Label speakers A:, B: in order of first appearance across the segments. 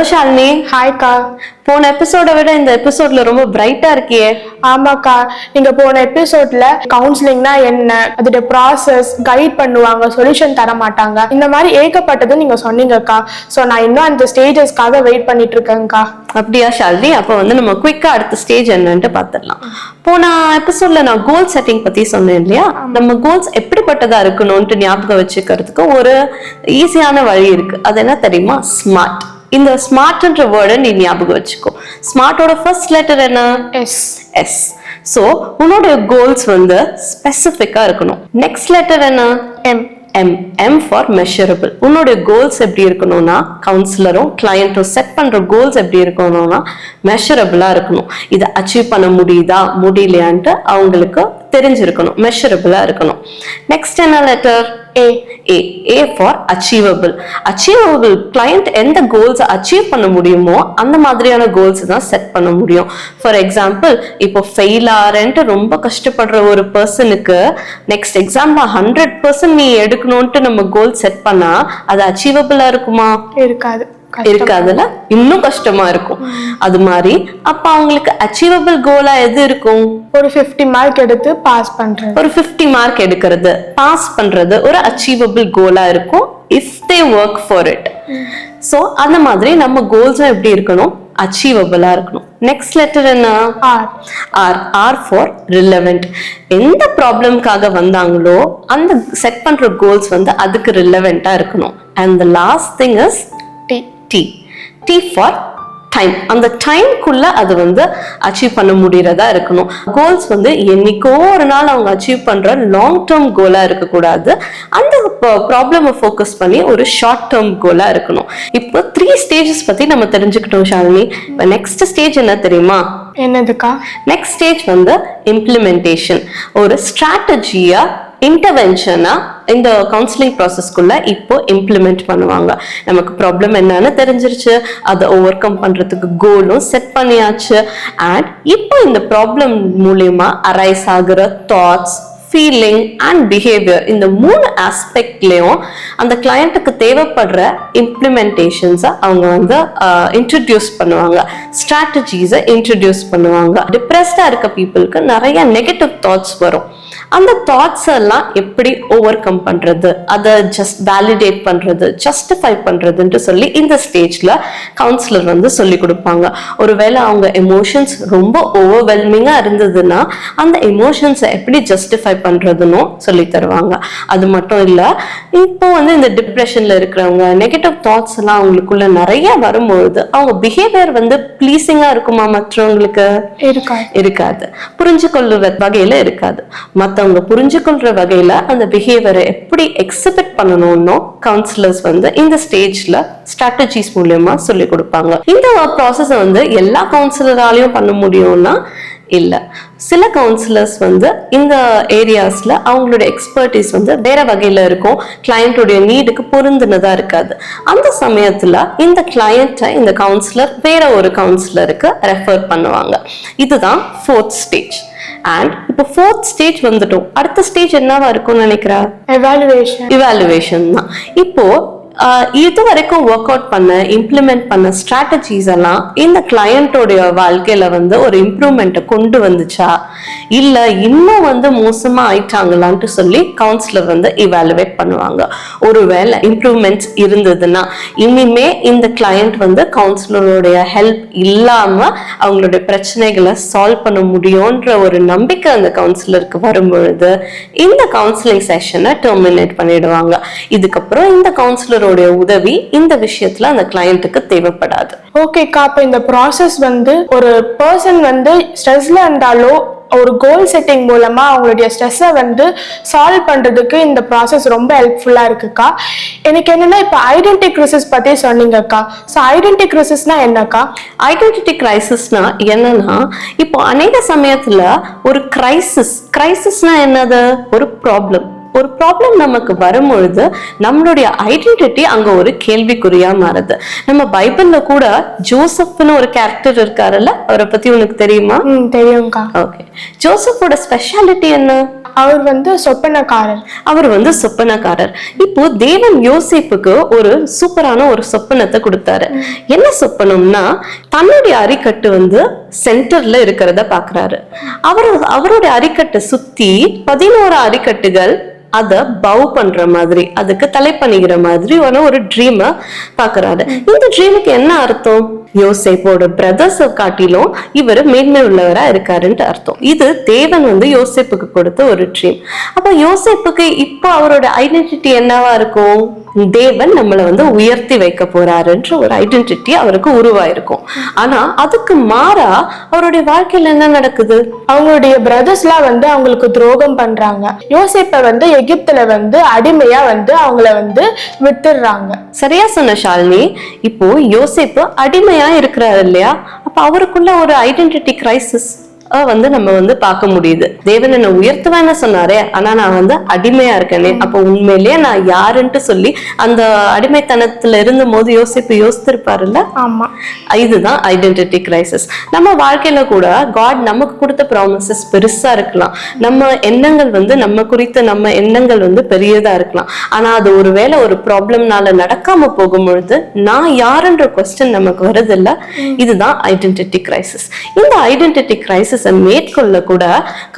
A: Hello Shalini
B: ஹாய்க்கா
A: போன எபிசோட விட இந்த எபிசோட்ல ரொம்ப பிரைட்டா இருக்கியே.
B: ஆமாக்கா. நீங்க போன எபிசோட்ல கவுன்சிலிங்னா என்ன? அதோட ப்ராசஸ் கைட் பண்ணுவாங்க சொல்யூஷன் தர மாட்டாங்க. இந்த மாதிரி ஏகப்பட்டது நீங்க சொன்னீங்கக்கா. ஸோ நான் இன்னும் அந்த ஸ்டேஜஸ்க்காக வெயிட் பண்ணிட்டு இருக்கேன்க்கா.
A: அப்படியா ஷாலினி? அப்போ வந்து நம்ம குயிக்கா அடுத்த ஸ்டேஜ் என்னன்ட்டு பார்த்துடலாம் போன எபிசோட்ல நான் கோல் செட்டிங் பத்தி சொன்னேன் இல்லையா? நம்ம கோல்ஸ் எப்படிப்பட்டதா இருக்கணும்ட்டு ஞாபகம் வச்சுக்கிறதுக்கு ஒரு ஈஸியான வழி இருக்கு. அது என்ன தெரியுமா? ஸ்மார்ட் இந்த ஸ்மார்ட்ன்ற வேர்டை நீ ஞாபகம் வச்சுக்கோ. ஸ்மார்ட்டோட ஃபர்ஸ்ட் லெட்டர் என்ன?
B: எஸ்
A: எஸ் ஸோ உன்னோட கோல்ஸ் வந்து ஸ்பெசிஃபிக்காக இருக்கணும். நெக்ஸ்ட் லெட்டர் என்ன?
B: M
A: M M for measurable உன்னோட கோல்ஸ் எப்படி இருக்கணும்னா கவுன்சிலரும் கிளையண்ட்டும் செட் பண்ற கோல்ஸ் எப்படி இருக்கணும்னா மெஷரபிளா இருக்கணும். இதை அச்சீவ் பண்ண முடியுதா? முடியலையான்ட்டு அவங்களுக்கு தெரிஞ்சிருக்கணும் மெஷரபிளா இருக்கணும். நெக்ஸ்ட் என்ன letter
B: A
A: A A for achievable achievable client எந்த கோல்ஸ் அச்சீவ் பண்ண முடியுமோ அந்த மாதிரியான கோல்ஸ் தான் செட் பண்ண முடியும். ஃபார் எக்ஸாம்பிள் இப்போ ஃபெயில் ஆறேன்ட்டு ரொம்ப கஷ்டப்படுற ஒரு பர்சனுக்கு நெக்ஸ்ட் எக்ஸாம்ல ஹண்ட்ரட் பர்சன்ட் நீ எடுக்கணும்ட்டு நம்ம கோல் செட் பண்ணா அது அச்சீவபிளா இருக்குமா?
B: இருக்காது.
A: இருக்காதுல்ல இன்னும் கஷ்டமா இருக்கும். அது மாதிரி அப்ப அவங்களுக்கு அச்சீவபிள் கோலா எது இருக்கும்?
B: ஒரு ஃபிஃப்டி மார்க் எடுத்து பாஸ் பண்றது.
A: ஒரு 50 மார்க் எடுக்கிறது. பாஸ் பண்றது ஒரு அச்சீவபிள் கோலா இருக்கும். If they work for it so அந்த மாதிரி நம்ம கோல்ஸும் எப்படி இருக்கணும்? அச்சீவபிளா இருக்கணும். நெக்ஸ்ட் லெட்டர் என்ன?
B: R
A: R R for relevant எந்த ப்ராப்ளம்காக வந்தாங்களோ அந்த செட் பண்ற கோல்ஸ் வந்து அதுக்கு ரிலவெண்டா இருக்கணும். And the last thing is
B: T
A: T T for time அந்த டைம்குள்ள அது வந்து அச்சீவ் பண்ண முடியறதா இருக்கணும். கோல்ஸ் வந்து என்னைக்கோ ஒரு நாள் அவங்க அச்சீவ் பண்ற லாங் டேர்ம் கோலா இருக்கக்கூடாது. அந்த ப்ராப்ளமை ஃபோக்கஸ் பண்ணி ஒரு ஷார்ட் டேர்ம் கோலா இருக்கணும். இப்போ த்ரீ ஸ்டேஜஸ் பத்தி நம்ம தெரிஞ்சுக்கிட்டோம் ஷாலினி. இப்போ நெக்ஸ்ட் ஸ்டேஜ் என்ன தெரியுமா?
B: என்னதுக்கா?
A: நெக்ஸ்ட் ஸ்டேஜ் வந்து இம்ப்ளிமெண்டேஷன் ஒரு ஸ்ட்ராட்டஜியா இன்டர்வென்ஷனா இந்த கவுன்சிலிங் ப்ராசஸ்க்குள்ள இப்போ இம்ப்ளிமெண்ட் பண்ணுவாங்க. நமக்கு ப்ராப்ளம் என்னன்னு தெரிஞ்சிருச்சு. அதை ஓவர் கம் பண்றதுக்கு கோலும் செட் பண்ணியாச்சு. அண்ட் இப்போ இந்த ப்ராப்ளம் மூலியமா அரைஸ் ஆகுற தாட்ஸ் ஃபீலிங் அண்ட் பிஹேவியர் இந்த மூணு ஆஸ்பெக்ட்லேயும் அந்த கிளையண்ட்டுக்கு தேவைப்படுற இம்ப்ளிமெண்டேஷன்ஸை அவங்க வந்து இன்ட்ரடியூஸ் பண்ணுவாங்க. ஸ்ட்ராட்டஜிஸை இன்ட்ரடியூஸ் பண்ணுவாங்க. டிப்ரெஸ்டாக இருக்க பீப்புளுக்கு நிறைய நெகட்டிவ் தாட்ஸ் வரும். அந்த தாட்ஸ் எல்லாம் எப்படி ஓவர் கம் பண்றது? அதை ஜஸ்ட் வேலிடேட் பண்றது ஜஸ்டிஃபை பண்றதுன்ட்டு சொல்லி இந்த ஸ்டேஜ்ல கவுன்சிலர் வந்து சொல்லி கொடுப்பாங்க. ஒருவேளை அவங்க எமோஷன்ஸ் ரொம்ப ஓவர்வெல்மிங்கா இருந்ததுன்னா அந்த எமோஷன்ஸை எப்படி ஜஸ்டிஃபை பண்றதுன்னு சொல்லி தருவாங்க. அது மட்டும் இல்ல இப்போ வந்து இந்த டிப்ரெஷன்ல இருக்கிறவங்க நெகட்டிவ் தாட்ஸ் எல்லாம் அவங்களுக்குள்ள நிறைய வரும்பொழுது அவங்க பிஹேவியர் வந்து ப்ளீசிங்கா இருக்குமா மற்றவங்களுக்கு?
B: இருக்காது.
A: புரிஞ்சு கொள்ளுற வகையில இருக்காது. மத்தவங்க புரிஞ்சு கொள்ற வகையில அந்த பிஹேவியரை எப்படி எக்ஸிபிட் பண்ணணும்னு கவுன்சிலர்ஸ் வந்து இந்த ஸ்டேஜ்ல ஸ்ட்ராட்டஜிஸ் மூலியமா சொல்லி கொடுப்பாங்க. இந்த ப்ராசஸை வந்து எல்லா கவுன்சிலராலையும் பண்ண முடியும்னா இல்ல. சில கவுன்சிலர்ஸ் வந்து இந்த ஏரியாஸ்ல அவங்களோட எக்ஸ்பர்டீஸ் வந்து வேற வகையில இருக்கும். கிளையண்டோடைய நீடுக்கு பொருந்துனதா இருக்காது. அந்த சமயத்துல இந்த கிளையண்ட்டை இந்த கவுன்சிலர் வேற ஒரு கவுன்சிலருக்கு ரெஃபர் பண்ணுவாங்க. இதுதான் ஃபோர்த் ஸ்டேஜ் அண்ட் இப்போ ஃபோர்த் ஸ்டேஜ் வந்துட்டோம். அடுத்த ஸ்டேஜ் என்னவா இருக்கும்னு நினைக்கிறா?
B: எவாலுவேஷன்
A: இவாலுவேஷன் தான். இப்போ இது வரைக்கும் ஒர்க் அவுட் பண்ண இம்ப்ளிமெண்ட் பண்ண ஸ்ட்ராட்டஜிஸ் எல்லாம் இந்த கிளையண்டோடைய வாழ்க்கையில வந்து ஒரு இம்ப்ரூவ்மெண்ட்டை கொண்டு வந்துச்சா? இல்ல இன்னும் வந்து மோசமா ஆயிட்டாங்களான்ட்டு சொல்லி கவுன்சிலர் வந்து இவாலுவேட் பண்ணுவாங்க. ஒருவேளை இம்ப்ரூவ்மெண்ட்ஸ் இருந்ததுன்னா இனிமே இந்த கிளையண்ட் வந்து கவுன்சிலருடைய ஹெல்ப் இல்லாம அவங்களுடைய பிரச்சனைகளை சால்வ் பண்ண முடியும்ன்ற ஒரு நம்பிக்கை அந்த கவுன்சிலருக்கு வரும்பொழுது இந்த கவுன்சிலிங் செஷனை டெர்மினேட் பண்ணிடுவாங்க. இதுக்கப்புறம் இந்த கவுன்சிலருடைய உதவி இந்த விஷயத்துல அந்த கிளையண்ட்டுக்கு தேவைப்படாது.
B: ஓகேக்கா அப்போ இந்த ப்ராசஸ் வந்து ஒரு பர்சன் வந்து ஸ்ட்ரெஸ்ல இருந்தாலோ ஒரு கோல் செட்டிங் மூலமா அவங்களுடைய ஸ்ட்ரெஸ்ஸை வந்து சால்வ் பண்றதுக்கு இந்த ப்ராசஸ் ரொம்ப ஹெல்ப்ஃபுல்லா இருக்குக்கா. எனக்கு என்னன்னா இப்போ ஐடென்டி கிரிசஸ் பத்தி சொன்னீங்கக்கா. ஸோ ஐடென்டி கிரிசஸ்னா என்னக்கா?
A: ஐடென்டிட்டி கிரைசிஸ்னா என்னன்னா இப்போ அநேக சமயத்துல ஒரு கிரைசிஸ் கிரைசிஸ்னா என்னது? ஒரு ப்ராப்ளம் ஒரு ப்ராப்ளம் நமக்கு வரும்பொழுது நம்மளுடைய ஐடென்டிட்டி அங்க ஒரு கேள்விக்குறியா மாறுது. நம்ம பைபிள்ல கூட ஜோசப்னு ஒரு கேரக்டர் இருக்காருல்ல? அவரை பத்தி உனக்கு தெரியுமா?
B: தெரியும்க்கா.
A: ஓகே ஜோசப்போட ஸ்பெஷாலிட்டி என்ன?
B: அவர் வந்து சொப்பனக்காரர்.
A: அவர் வந்து சொப்பனக்காரர். இப்போ தேவன் யோசேப்புக்கு ஒரு சூப்பரான ஒரு சொப்பனத்தை கொடுத்தாரு. என்ன சொப்பனம்னா தன்னுடைய அரிக்கட்டு வந்து சென்டர்ல இருக்கிறத பாக்குறாரு. அவர் அவருடைய அரிக்கட்டை சுத்தி பதினோரு அரிக்கட்டுகள் அதை பவு பண்ற மாதிரி அதுக்கு தலை பண்ணிக்கிற மாதிரி ஒரு ஒரு ட்ரீம பாக்குறாரு. இந்த ட்ரீமுக்கு என்ன அர்த்தம்? யோசேப்போட பிரதர்ஸை காட்டிலும் இவர் மேன்மை உள்ளவரா இருக்காருன்ட்டு அர்த்தம். இது தேவன் வந்து யோசேப்புக்கு கொடுத்த ஒரு ட்ரீம் அப்ப யோசேப்புக்கு இப்போ அவரோட ஐடென்டிட்டி என்னவா இருக்கும்? தேவன் நம்மளை வந்து உயர்த்தி வைக்க போறாருன்ற ஒரு ஐடென்டிட்டி அவருக்கு உருவாயிருக்கும். ஆனா அதுக்கு மாறா அவருடைய வாழ்க்கையில என்ன நடக்குது?
B: அவங்களுடைய பிரதர்ஸ்லாம் வந்து அவங்களுக்கு துரோகம் பண்றாங்க. யோசேப்பை வந்து எகிப்துல வந்து அடிமையா வந்து அவங்கள வந்து விட்டுடுறாங்க.
A: சரியா சொன்ன ஷாலினி. இப்போ யோசேப்பு அடிமையா இருக்கிறாரு இல்லையா? அப்ப அவருக்குள்ள ஒரு ஐடென்டிட்டி கிரைசிஸ் வந்து நம்ம வந்து பார்க்க முடியுது. தேவன் என்ன உயர்த்துவேன்னு சொன்னாரே ஆனா நான் வந்து அடிமையா இருக்கேனே. அப்போ உண்மையிலேயே நான் யாருன்ட்டு சொல்லி அந்த அடிமைத்தனத்துல இருந்த போது யோசிப்பு யோசித்திருப்பாருல்ல?
B: ஆமா.
A: இதுதான் ஐடென்டிட்டி கிரைசிஸ் நம்ம வாழ்க்கையில கூட காட் நமக்கு கொடுத்த ப்ராமிசஸ் பெருசா இருக்கலாம். நம்ம எண்ணங்கள் வந்து நம்ம குறித்த நம்ம எண்ணங்கள் வந்து பெரியதா இருக்கலாம். ஆனா அது ஒருவேளை ஒரு ப்ராப்ளம்னால நடக்காம போகும் பொழுது நான் யாருன்ற கொஸ்டின் நமக்கு வருது இல்ல இதுதான் ஐடென்டிட்டி கிரைசிஸ் இந்த ஐடென்டிட்டி கிரைசிஸை மேற்கொள்ள கூட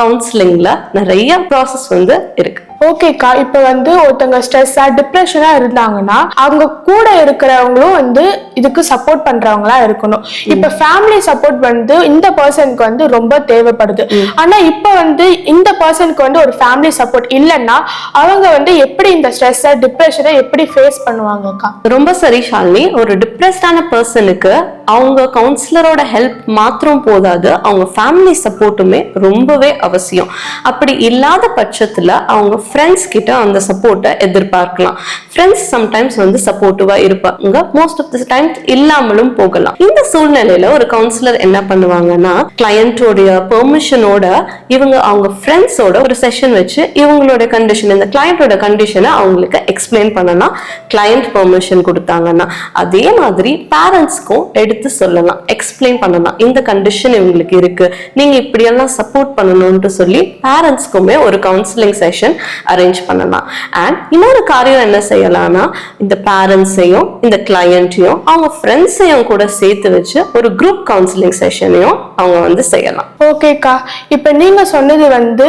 A: கவுன்சிலிங்ல நிறைய ப்ராசஸ் வந்து இருக்கு.
B: ஓகேக்கா இப்போ வந்து ஒருத்தவங்க ஸ்ட்ரெஸ்ஸா டிப்ரெஷனா இருந்தாங்கன்னா அவங்க கூட இருக்கிறவங்களும் வந்து இதுக்கு சப்போர்ட் பண்றவங்களா இருக்கணும். இப்போ ஃபேமிலி சப்போர்ட் வந்து இந்த பர்சனுக்கு வந்து ரொம்ப தேவைப்படுது. ஆனா இப்போ வந்து இந்த பர்சனுக்கு வந்து ஒரு ஃபேமிலி சப்போர்ட் இல்லைன்னா அவங்க வந்து எப்படி இந்த ஸ்ட்ரெஸ்ஸை டிப்ரெஷனை எப்படி ஃபேஸ் பண்ணுவாங்கக்கா
A: ரொம்ப சரி ஷாலினி. ஒரு டிப்ரெஸ்டான பர்சனுக்கு அவங்க கவுன்சிலரோட ஹெல்ப் மாத்திரம் போதாது. அவங்க ஃபேமிலி சப்போர்ட்டுமே ரொம்பவே அவசியம். அப்படி இல்லாத பட்சத்தில் அவங்க ஃப்ரெண்ட்ஸ் கிட்ட அந்த சப்போர்ட்டை எதிர்பார்க்கலாம். ஃப்ரெண்ட்ஸ் சம்டைம்ஸ் வந்து சப்போர்ட்டிவாக இருப்பாங்க. மோஸ்ட் ஆஃப் த டைம்ஸ் இல்லாமலும் போகலாம். இந்த சூழ்நிலையில ஒரு கவுன்சிலர் என்ன பண்ணுவாங்கன்னா கிளையண்டோடைய பெர்மிஷனோட இவங்க அவங்க ஃப்ரெண்ட்ஸ் ஃப்ரெண்ட்ஸோட ஒரு செஷன் வச்சு இவங்களோட கண்டிஷன் இந்த கிளையண்டோட கண்டிஷனை அவங்களுக்கு எக்ஸ்பிளைன் பண்ணலாம். கிளையண்ட் பெர்மிஷன் கொடுத்தாங்கன்னா அதே மாதிரி பேரண்ட்ஸ்க்கும் எடுத்து சொல்லலாம் எக்ஸ்பிளைன் பண்ணலாம். இந்த கண்டிஷன் இவங்களுக்கு இருக்கு. நீங்க இப்படியெல்லாம் சப்போர்ட் பண்ணணும்னு சொல்லி பேரண்ட்ஸ்க்குமே ஒரு கவுன்சிலிங் செஷன் அரேஞ்ச் பண்ணலாம். அண்ட் இன்னொரு காரியம் என்ன செய்யலாம்னா இந்த பேரண்ட்ஸையும் இந்த கிளையண்ட்டையும் அவங்க ஃப்ரெண்ட்ஸையும் கூட சேர்த்து வச்சு ஒரு குரூப் கவுன்சிலிங் செஷனையும் அவங்க வந்து செய்யலாம்.
B: ஓகேக்கா இப்போ நீங்க சொன்னது வந்து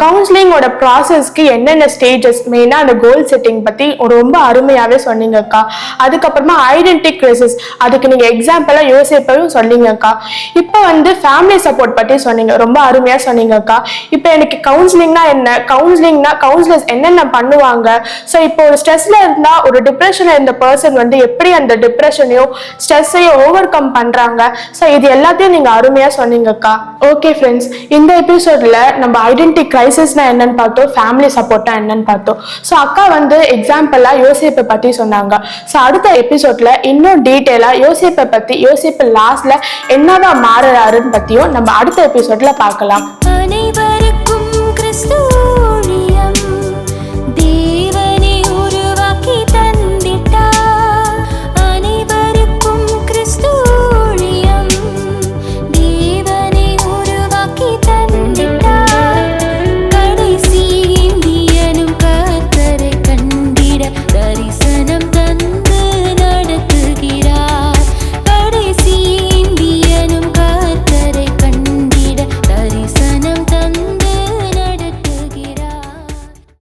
B: கவுன்சிலிங்கோட ப்ராசஸ்க்கு என்னென்ன ஸ்டேஜஸ் மெயினாக அந்த கோல் செட்டிங் பற்றி ரொம்ப அருமையாகவே சொன்னீங்கக்கா அதுக்கப்புறமா ஐடென்டி கிரைசிஸ் அதுக்கு நீங்கள் எக்ஸாம்பிளாக யோசிப்பையும் சொன்னீங்கக்கா இப்போ வந்து ஃபேமிலி சப்போர்ட் பற்றி சொன்னீங்க. ரொம்ப அருமையாக சொன்னீங்கக்கா இப்போ எனக்கு கவுன்சிலிங்னா என்ன? கவுன்சிலிங்னா கவுன்சிலர்ஸ் என்னென்ன பண்ணுவாங்க? ஸோ இப்போ ஒரு ஸ்ட்ரெஸ்ல இருந்தால் ஒரு டிப்ரெஷனில் இருந்த பர்சன் வந்து எப்படி அந்த டிப்ரெஷனையும் ஸ்ட்ரெஸ்ஸையும் ஓவர் கம் பண்ணுறாங்க ஸோ இது எல்லாத்தையும் நீங்கள் அருமையாக சொன்னீங்கக்கா ஓகே ஃப்ரெண்ட்ஸ் இந்த எபிசோட்ல நம்ம ஐடென்டி கிரைசிஸ்னா என்னன்னு பார்த்தோம் ஃபேமிலி சப்போர்ட்டா என்னன்னு பார்த்தோம். ஸோ அக்கா வந்து எக்ஸாம்பிளாக யோசிப்பை பற்றி சொன்னாங்க. ஸோ அடுத்த எபிசோட்ல இன்னும் டீட்டெயிலாக யோசிப்பை பற்றி யோசிப்பு லாஸ்ட்ல என்னவா மாறுறாருன்னு பற்றியும் நம்ம அடுத்த எபிசோட்ல பார்க்கலாம்.